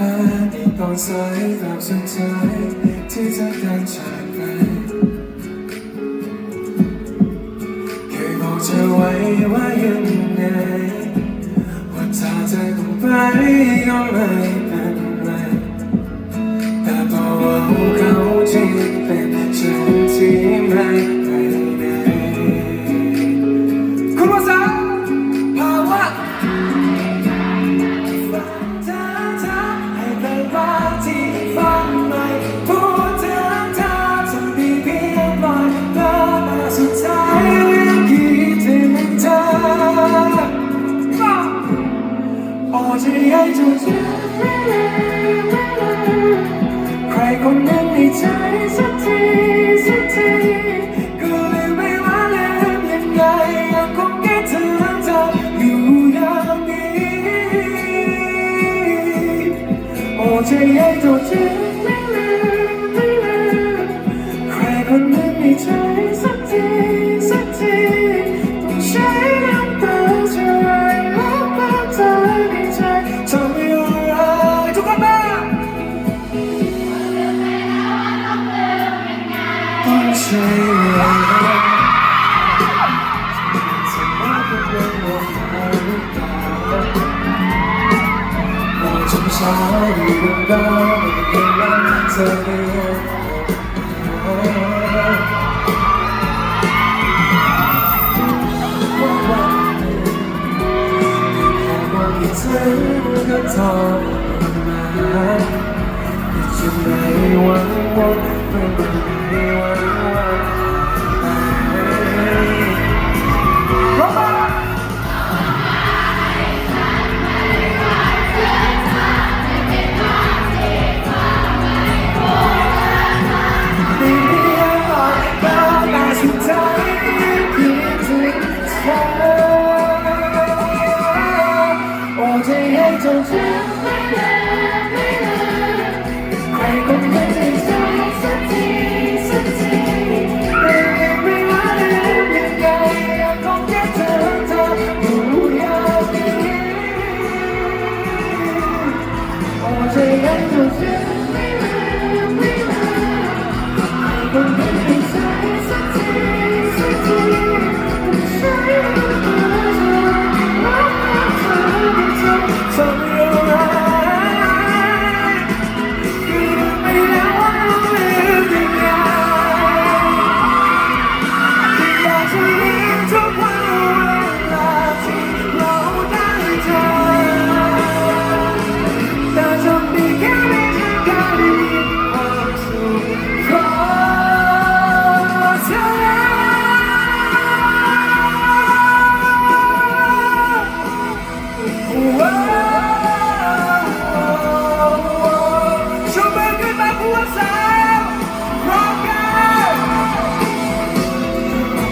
ฟ้าที่ตอนสายตามสุดท้ายที่จะการจากไปเคยบอกเธอไว้ว่ายังไงว่าถ้าเไปก็ไม่เป็นไรแต่พอว่าเขาที่เป็นฉันที่ไม่ โอ้จะให้เธอเจอใครคนหนึ่งในใจสักทีสักทีก็ลืมไม่ว่าลืมยังไงยังคงคิดถึงเธออยู่อย่างนี้โอ้จะให้เธอเจอใครคนหนึ่งในใจ ช้เวลาสมองเป็นเรื่องของเราหรือเปล่าเราจำช้าดีนบ้างไม่เป็นไรเธอไม่รู้คิดถึงก็ทรมาจะไม่ว่า Thank you.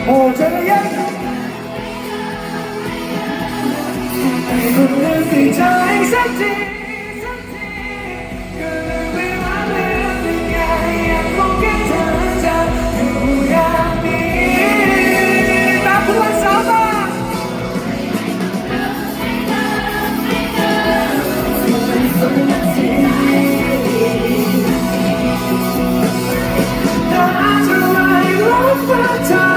고자의 눈은 뜨자 행상지 그왜 왔느냐 약속의 전자 유야미 나부한 사바 나 아주 I love